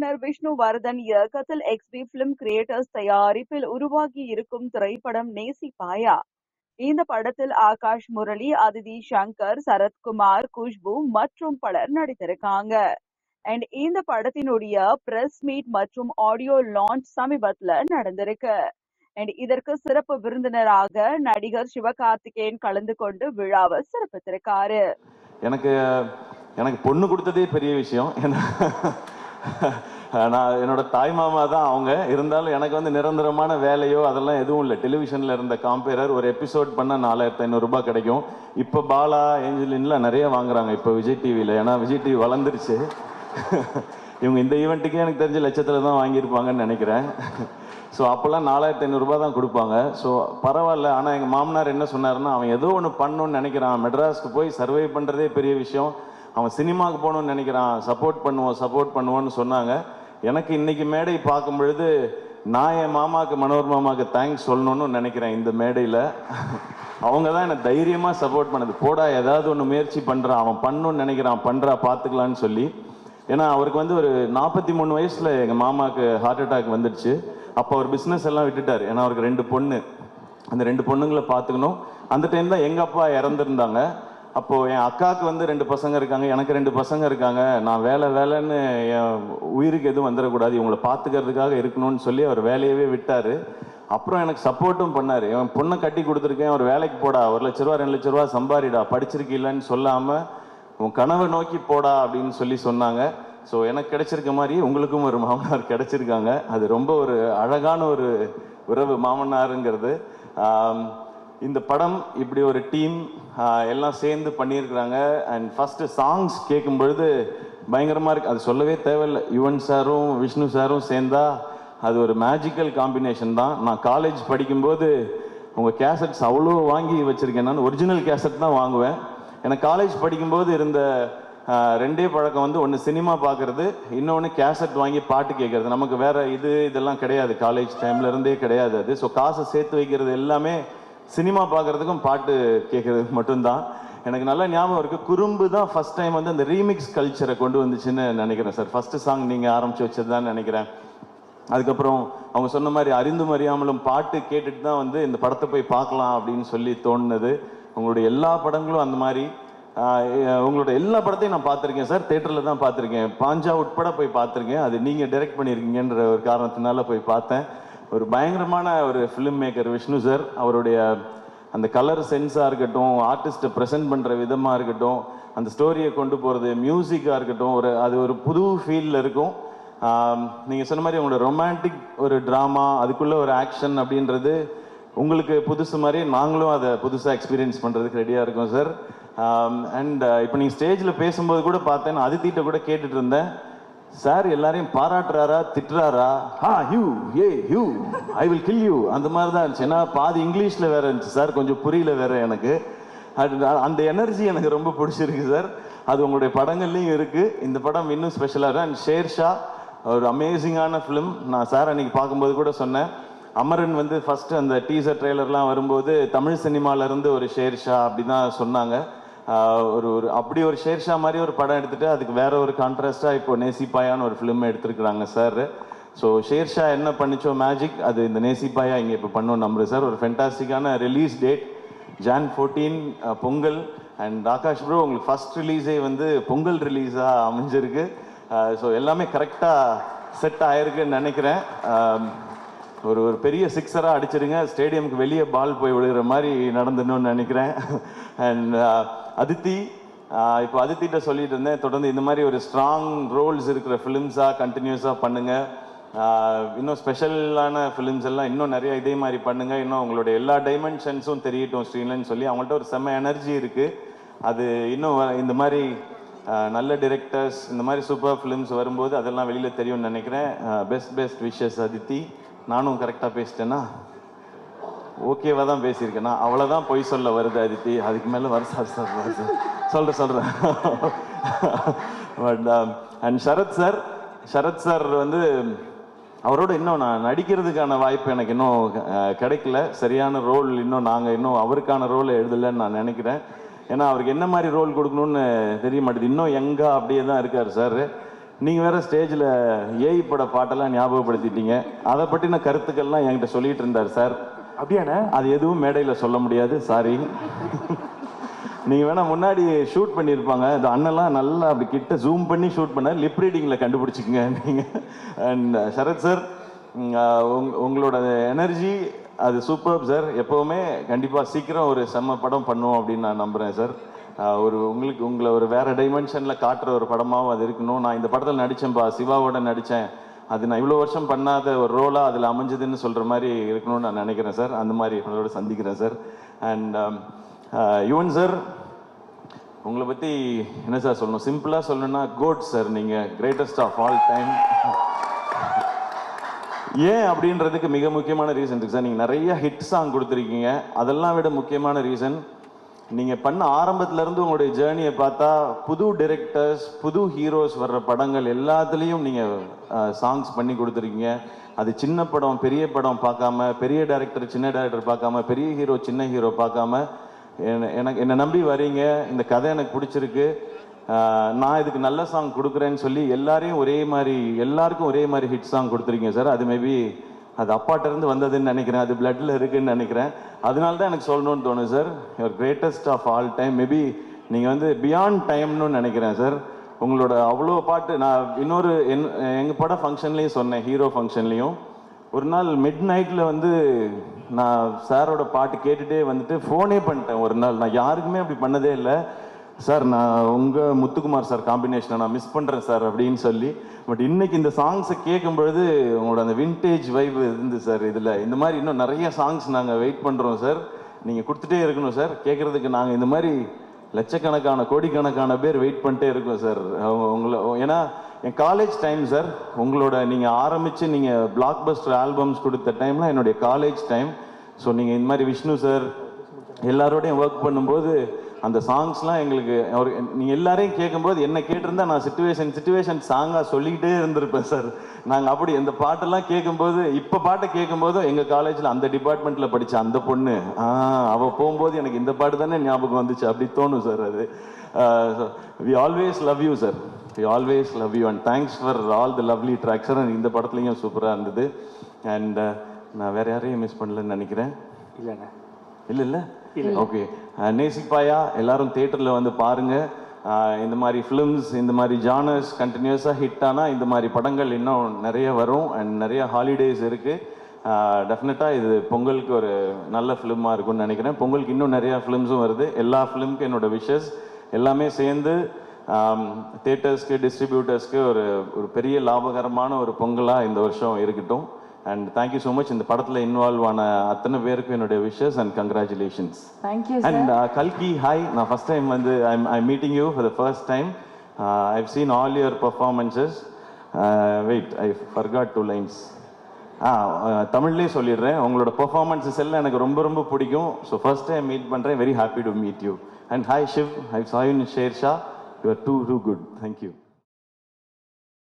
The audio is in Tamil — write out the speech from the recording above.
இயக்குனர் விஷ்ணு இயக்கத்தில் எக்ஸ்பி பிலிம் கிரியேட்டர்ஸ் தயாரிப்பில் உருவாகி இருக்கும் திரைப்படம் நேசிப்பாயா? இந்த படத்தில் ஆகாஷ் முரளி அதிதி சங்கர் சரத்குமார் குஷ்பு மற்றும் பலர் நடித்திருக்காங்க. அண்ட் இந்த படத்தினுடைய பிரஸ் மீட் மற்றும் ஆடியோ லான்ச் சமீபத்துல நடந்திருக்கு. அண்ட் இதற்கு சிறப்பு விருந்தினராக நடிகர் சிவகார்த்திகேயன் கலந்து கொண்டு விழாவை சிறப்பித்திருக்காரு. எனக்கு எனக்கு பொண்ணு கொடுத்ததே பெரிய விஷயம். ஏன்னா நான் என்னோட தாய் மாமா தான் அவங்க. இருந்தாலும் எனக்கு வந்து நிரந்தரமான வேலையோ அதெல்லாம் எதுவும் இல்லை. டெலிவிஷனில் இருந்த காம்பேரர் ஒரு எபிசோட் பண்ண நாலாயிரத்து ஐநூறுரூபா கிடைக்கும். இப்போ பாலா ஏஞ்சலின்லாம் நிறைய வாங்குறாங்க இப்போ விஜய் டிவியில் ஏன்னா விஜய் டிவி வளர்ந்துருச்சு. இவங்க இந்த ஈவெண்ட்டுக்கே எனக்கு தெரிஞ்ச லட்சத்தில் தான் வாங்கியிருப்பாங்கன்னு நினைக்கிறேன். ஸோ அப்போல்லாம் நாலாயிரத்தி ஐநூறுரூபா தான் கொடுப்பாங்க. ஸோ பரவாயில்ல. ஆனால் எங்கள் மாமனார் என்ன சொன்னார்னா அவன் ஏதோ ஒன்று பண்ணணும்னு நினைக்கிறான். மெட்ராஸ்க்கு போய் சர்வை பண்ணுறதே பெரிய விஷயம். அவன் சினிமாவுக்கு போகணும்னு நினைக்கிறான் சப்போர்ட் பண்ணுவோம் சப்போர்ட் பண்ணுவோன்னு சொன்னாங்க. எனக்கு இன்னைக்கு மேடை பார்க்கும் பொழுது நான் என் மாமாவுக்கு மனோர் மாமாவுக்கு தேங்க்ஸ் சொல்லணும்னு நினைக்கிறேன் இந்த மேடையில். அவங்க தான் என்னை தைரியமாக சப்போர்ட் பண்ணது. போடா ஏதாவது ஒன்று முயற்சி பண்ணுறான் அவன் பண்ணணும்னு நினைக்கிறான் பண்ணுறா பார்த்துக்கலான்னு சொல்லி. ஏன்னா அவருக்கு வந்து ஒரு நாற்பத்தி மூணு வயசில் எங்கள் மாமாவுக்கு ஹார்ட் அட்டாக் வந்துடுச்சு. அப்போ அவர் பிஸ்னஸ் எல்லாம் விட்டுட்டார். ஏன்னா அவருக்கு ரெண்டு பொண்ணு. அந்த ரெண்டு பொண்ணுங்களை பார்த்துக்கணும். அந்த டைம் தான் எங்கள் அப்பா இறந்துருந்தாங்க. அப்போது என் அக்காவுக்கு வந்து ரெண்டு பசங்க இருக்காங்க எனக்கு ரெண்டு பசங்க இருக்காங்க. நான் வேலை வேலைன்னு என் உயிருக்கு எதுவும் வந்துடக்கூடாது. இவங்களை பார்த்துக்கிறதுக்காக இருக்கணும்னு சொல்லி அவர் வேலையவே விட்டார். அப்புறம் எனக்கு சப்போர்ட்டும் பண்ணார். என் பொண்ணை கட்டி கொடுத்துருக்கேன் ஒரு வேலைக்கு போடா ஒரு லட்ச ரூபா ரெண்டு லட்ச ரூபா சம்பாரிடா படிச்சிருக்கீங்களன்னு சொல்லாமல் உன் கனவை நோக்கி போடா அப்படின்னு சொல்லி சொன்னாங்க. ஸோ எனக்கு கிடைச்சிருக்க மாதிரி உங்களுக்கும் ஒரு மாமனார் கிடைச்சிருக்காங்க. அது ரொம்ப ஒரு அழகான ஒரு உறவு மாமனாருங்கிறது. இந்த படம் இப்படி ஒரு டீம் எல்லாம் சேர்ந்து பண்ணியிருக்கிறாங்க. அண்ட் ஃபஸ்ட்டு சாங்ஸ் கேட்கும் பொழுது பயங்கரமாக இருக்குது அது சொல்லவே தேவையில்லை. யுவன் சாரும் விஷ்ணு சாரும் சேர்ந்தா அது ஒரு மேஜிக்கல் காம்பினேஷன் தான். நான் காலேஜ் படிக்கும்போது உங்கள் கேசட்ஸ் அவ்வளோ வாங்கி வச்சுருக்கேன். நான் ஒரிஜினல் கேசட் தான் வாங்குவேன். ஏன்னா காலேஜ் படிக்கும்போது இருந்த ரெண்டே பழக்கம் வந்து ஒன்று சினிமா பார்க்கறது இன்னொன்று கேசட் வாங்கி பாட்டு கேட்கறது. நமக்கு வேறு இது இதெல்லாம் கிடையாது. காலேஜ் டைம்ல இருந்தே கிடையாது அது. ஸோ காசை சேர்த்து வைக்கிறது எல்லாமே சினிமா பார்க்கறதுக்கும் பாட்டு கேட்கறதுக்கு மட்டும்தான். எனக்கு நல்ல ஞாபகம் இருக்குது குறும்பு தான் ஃபர்ஸ்ட் டைம் வந்து அந்த ரீமிக்ஸ் கல்ச்சரை கொண்டு வந்துச்சுன்னு நினைக்கிறேன் சார் ஃபஸ்ட்டு சாங் நீங்கள் ஆரம்பிச்சு வச்சது தான் நினைக்கிறேன். அதுக்கப்புறம் அவங்க சொன்ன மாதிரி அறிந்தும் அறியாமலும் பாட்டு கேட்டுட்டு தான் வந்து இந்த படத்தை போய் பார்க்கலாம் அப்படின்னு சொல்லி தோணுனது உங்களுடைய எல்லா படங்களும் அந்த மாதிரி உங்களோட எல்லா படத்தையும் நான் பார்த்துருக்கேன் சார் தேட்டரில் தான் பார்த்துருக்கேன். பாஞ்சா உட்பட போய் பார்த்துருக்கேன். அது நீங்கள் டைரக்ட் பண்ணியிருக்கீங்கன்ற ஒரு காரணத்தினால போய் பார்த்தேன். ஒரு பயங்கரமான ஒரு ஃபிலிம் மேக்கர் விஷ்ணு சார் அவருடைய அந்த கலர் சென்ஸாக இருக்கட்டும் ஆர்டிஸ்ட்டை ப்ரெசென்ட் பண்ணுற விதமாக இருக்கட்டும் அந்த ஸ்டோரியை கொண்டு போகிறது மியூசிக்காக இருக்கட்டும் ஒரு அது ஒரு புது ஃபீலில் இருக்கும். நீங்கள் சொன்ன மாதிரி உங்களோட ரொமான்டிக் ஒரு ட்ராமா அதுக்குள்ளே ஒரு ஆக்ஷன் அப்படின்றது உங்களுக்கு புதுசு மாதிரி நாங்களும் அதை புதுசாக எக்ஸ்பீரியன்ஸ் பண்ணுறதுக்கு ரெடியாக இருக்கோம் சார் அண்ட் இப்போ நீங்கள் ஸ்டேஜில் பேசும்போது கூட பார்த்தேன் நான் அதித்திட்ட கூட கேட்டுட்டு இருந்தேன். சார் எல்லாரையும் பாராட்டுறாரா திட்டுறாரா? ஆ ஹியூ ஏ ஹியூ ஐ வில் கில் யூ. அந்த மாதிரி தான் இருந்துச்சு. ஏன்னா பாதி இங்கிலீஷில் வேற இருந்துச்சு சார். கொஞ்சம் புரியல வேற எனக்கு. அது அந்த எனர்ஜி எனக்கு ரொம்ப பிடிச்சிருக்கு சார். அது உங்களுடைய படங்கள்லையும் இருக்குது இந்த படம் இன்னும் ஸ்பெஷலாக அண்ட் ஷேர்ஷா ஒரு அமேசிங்கான ஃபிலிம் நான் சார் அன்னைக்கு பார்க்கும்போது கூட சொன்னேன். அமரன் வந்து ஃபஸ்ட்டு அந்த டீசர் ட்ரெய்லர்லாம் வரும்போது தமிழ் சினிமாவிலேருந்து ஒரு ஷேர்ஷா அப்படி தான் சொன்னாங்க. ஒரு ஒரு அப்படி ஒரு ஷேர்ஷா மாதிரி ஒரு படம் எடுத்துட்டு அதுக்கு வேற ஒரு கான்ட்ராஸ்டாக இப்போ நேசிப்பாயான்னு ஒரு ஃபிலிம் எடுத்திருக்கிறாங்க சார் ஸோ ஷேர்ஷா என்ன பண்ணிச்சோ மேஜிக் அது இந்த நேசிப்பாயா இங்கே இப்போ பண்ணோம் நம்புறேன் சார் ஒரு ஃபென்டாஸ்டிக்கான release date Jan fourteen Pongal. And Aakash bro உங்களுக்கு ஃபர்ஸ்ட் ரிலீஸே வந்து பொங்கல் ரிலீஸாக அமைஞ்சிருக்கு. ஸோ எல்லாமே கரெக்டாக செட் ஆயிருக்குன்னு நினைக்கிறேன். ஒரு ஒரு பெரிய சிக்ஸராக அடிச்சிருங்க. ஸ்டேடியம்க்கு வெளியே பால் போய் விழுகிற மாதிரி நடந்துடணும்னு நினைக்கிறேன். அண்ட் அதித்தி இப்போ அதித்திட்ட சொல்லிட்டு இருந்தேன். தொடர்ந்து இந்த மாதிரி ஒரு ஸ்ட்ராங் ரோல்ஸ் இருக்கிற ஃபிலிம்ஸாக கண்டினியூஸாக பண்ணுங்க. இன்னும் ஸ்பெஷலான ஃபிலிம்ஸ் எல்லாம் இன்னும் நிறைய இதே மாதிரி பண்ணுங்க. இன்னும் உங்களுடைய எல்லா டைமென்ஷன்ஸும் தெரியட்டும் ஸ்ரீலன்னு சொல்லி. அவங்கள்ட்ட ஒரு செம்ம எனர்ஜி இருக்கு. அது இன்னும் இந்த மாதிரி நல்ல டிரெக்டர்ஸ் இந்த மாதிரி சூப்பர் ஃபிலிம்ஸ் வரும்போது அதெல்லாம் வெளியில் தெரியும்னு நினைக்கிறேன். Best best wishes Aditi. நானும் கரெக்டாக பேசிட்டேன்னா ஓகேவா தான் பேசியிருக்கேனா. அவ்வளோதான் பொய் சொல்ல வருது அதித்தி அதுக்கு மேலே வர சார் சார் சார் சொல்கிறேன் சொல்கிறேன் but and Sarath sir Sarath sir um, வந்து அவரோட இன்னும் நான் நடிக்கிறதுக்கான வாய்ப்பு எனக்கு இன்னும் கிடைக்கல. சரியான ரோல் இன்னும் நாங்கள் இன்னும் அவருக்கான ரோல் எழுதலைன்னு நான் நினைக்கிறேன். ஏன்னா அவருக்கு என்ன மாதிரி ரோல் கொடுக்கணும்னு தெரிய மாட்டேது. இன்னும் எங்கே அப்படியே தான் இருக்கார் சார். நீங்கள் வேறு ஸ்டேஜில் ஏஐ பட பாட்டெல்லாம் ஞாபகப்படுத்திட்டீங்க. அதை பற்றின கருத்துக்கள்லாம் என்கிட்ட சொல்லிகிட்டு இருந்தார் சார். அப்படியாண்ணே? அது எதுவும் மேடையில் சொல்ல முடியாது. சாரி நீங்கள் வேணா முன்னாடி ஷூட் பண்ணியிருப்பாங்க இந்த அண்ணெல்லாம் நல்லா அப்படி கிட்ட ஜூம் பண்ணி ஷூட் பண்ண லிப் ரீடிங்கில் கண்டுபிடிச்சிக்கங்க நீங்கள் and uh, Sarath sir uh, உங்களோட எனர்ஜி அது சூப்பர் சார் எப்போவுமே கண்டிப்பாக சீக்கிரம் ஒரு செம்ம படம் பண்ணுவோம் அப்படின்னு நான் நம்புகிறேன் சார் uh, ஒரு உங்களுக்கு உங்களை ஒரு வேறு டைமென்ஷனில் காட்டுற ஒரு படமாகவும் அது இருக்கணும். நான் இந்த படத்தில் நடித்தேன்ப்பா சிவாவோட நடித்தேன் அது நான் இவ்வளோ வருஷம் பண்ணாத ஒரு ரோலாக அதில் அமைஞ்சதுன்னு சொல்கிற மாதிரி இருக்கணும்னு நான் நினைக்கிறேன் சார் அந்த மாதிரி உங்களோட சந்திக்கிறேன் சார் அண்ட் யுவன் சார் உங்களை பற்றி என்ன சார் சொல்லணும்? சிம்பிளாக சொல்லணும்னா கோட் சார் நீங்கள் கிரேட்டஸ்ட் ஆஃப் ஆல் டைம் ஏன் அப்படின்றதுக்கு மிக முக்கியமான ரீசன் இருக்குது சார் நீங்கள் நிறைய ஹிட் சாங் கொடுத்துருக்கீங்க. அதெல்லாம் விட முக்கியமான ரீசன் நீங்கள் பண்ண ஆரம்பத்துல இருந்து உங்களுடைய ஜேர்னியை பார்த்தா புது டிரெக்டர்ஸ் புது ஹீரோஸ் வர்ற படங்கள் எல்லாத்துலேயும் நீங்கள் சாங்ஸ் பண்ணி கொடுத்துருக்கீங்க. அது சின்ன படம் பெரிய படம் பார்க்காம பெரிய டைரக்டர் சின்ன டைரக்டர் பார்க்காம பெரிய ஹீரோ சின்ன ஹீரோ பார்க்காம எனக்கு என்னை நம்பி வரீங்க இந்த கதை எனக்கு பிடிச்சிருக்கு. நான் இதுக்கு நல்ல சாங் கொடுக்குறேன்னு சொல்லி எல்லாரையும் ஒரே மாதிரி எல்லாருக்கும் ஒரே மாதிரி ஹிட் சாங் கொடுத்துருக்கீங்க சார் அது மேபி அது அப்பாட்ட இருந்து வந்ததுன்னு நினைக்கிறேன். அது பிளட்டில் இருக்குன்னு நினைக்கிறேன். அதனால தான் எனக்கு சொல்லணும்னு தோணும் sir your greatest of all time maybe நீங்கள் வந்து பியாண்ட் டைம்னு நினைக்கிறேன் சார் உங்களோட அவ்வளோ பாட்டு நான் இன்னொரு என் எங்கள் படம் ஃபங்க்ஷன்லேயும் சொன்னேன் ஹீரோ ஃபங்க்ஷன்லேயும் ஒரு நாள் மிட் நைட்டில் வந்து நான் சாரோட பாட்டு கேட்டுகிட்டே வந்துட்டு ஃபோனே பண்ணிட்டேன் ஒரு நாள். நான் யாருக்குமே அப்படி பண்ணதே இல்லை. சார் நான் உங்கள் முத்துக்குமார் சார் காம்பினேஷனை நான் மிஸ் பண்ணுறேன் சார் அப்படின்னு சொல்லி பட் இன்னைக்கு இந்த சாங்ஸை கேட்கும் பொழுது உங்களோட அந்த வின்டேஜ் வைப் இருந்து சார் இதில் இந்த மாதிரி இன்னும் நிறைய சாங்ஸ் நாங்கள் வெயிட் பண்ணுறோம் சார். நீங்கள் கொடுத்துட்டே இருக்கணும் சார். கேட்குறதுக்கு நாங்கள் இந்த மாதிரி லட்சக்கணக்கான கோடிக்கணக்கான பேர் வெயிட் பண்ணிட்டே இருக்கோம் சார். உங்களை ஏன்னா என் காலேஜ் டைம் சார் உங்களோட நீங்கள் ஆரம்பித்து நீங்கள் பிளாக் பஸ்டர் ஆல்பம்ஸ் கொடுத்த டைம்லாம் என்னுடைய காலேஜ் டைம் ஸோ நீங்கள் இந்த மாதிரி விஷ்ணு சார் எல்லாரோடையும் ஒர்க் பண்ணும்போது அந்த சாங்ஸ்லாம் எங்களுக்கு அவர் நீங்கள் எல்லாரையும் கேட்கும்போது என்ன கேட்டிருந்தா நான் சுச்சுவேஷன் சுச்சுவேஷன் சாங்காக சொல்லிக்கிட்டே இருந்திருப்பேன் சார் நாங்கள் அப்படி இந்த பாட்டெல்லாம் கேட்கும்போது இப்போ பாட்டை கேட்கும்போது எங்கள் காலேஜில் அந்த டிபார்ட்மெண்ட்டில் படித்த அந்த பொண்ணு ஆ அவள் போகும்போது எனக்கு இந்த பாட்டு தானே ஞாபகம் வந்துச்சு அப்படி தோணும் சார் அது. We always love you sir we always love you and thanks for all the lovely tracks sir இந்த படத்துலையும் சூப்பராக இருந்தது. அண்ட் நான் வேற யாரையும் மிஸ் பண்ணலன்னு நினைக்கிறேன்? இல்லைண்ணே. இல்ல இல்ல? ஓகே நேசிப்பாயா? எல்லாரும் தேட்டரில் வந்து பாருங்கள் இந்த மாதிரி ஃபிலிம்ஸ் இந்த மாதிரி ஜானர்ஸ் கண்டினியூஸாக ஹிட் ஆனால் இந்த மாதிரி படங்கள் இன்னும் நிறைய வரும். அண்ட் நிறைய ஹாலிடேஸ் இருக்குது டெஃபினட்டாக இது பொங்கலுக்கு ஒரு நல்ல ஃபிலிமாக இருக்கும்னு நினைக்கிறேன். பொங்கலுக்கு இன்னும் நிறையா ஃபிலிம்ஸும் வருது. எல்லா ஃபிலிம்க்கு என்னோட விஷஸ் எல்லாமே சேர்ந்து தேட்டர்ஸ்க்கு டிஸ்ட்ரிபியூட்டர்ஸ்க்கு ஒரு ஒரு பெரிய லாபகரமான ஒரு பொங்கலாக இந்த வருஷம் இருக்கட்டும். அண்ட் தேங்க்யூ ஸோ மச் இந்த படத்தில் இன்வால்வ் ஆன அத்தனை பேருக்கும் என்னுடைய wishes and congratulations thank you and கல்கி ஹாய் நான் ஃபர்ஸ்ட் டைம் வந்து I'm I meeting you for the first time I've seen all your performances wait I forgot two lines ah தமிழ்லேயே சொல்லிடுறேன். உங்களோட பெர்ஃபார்மன்ஸஸ் எல்லாம் எனக்கு ரொம்ப ரொம்ப பிடிக்கும். ஸோ ஃபர்ஸ்ட் டைம் மீட் பண்ணுறேன் very happy to meet you and hi Shiv I சாயூன் ஷேர் Shah you are too too good thank you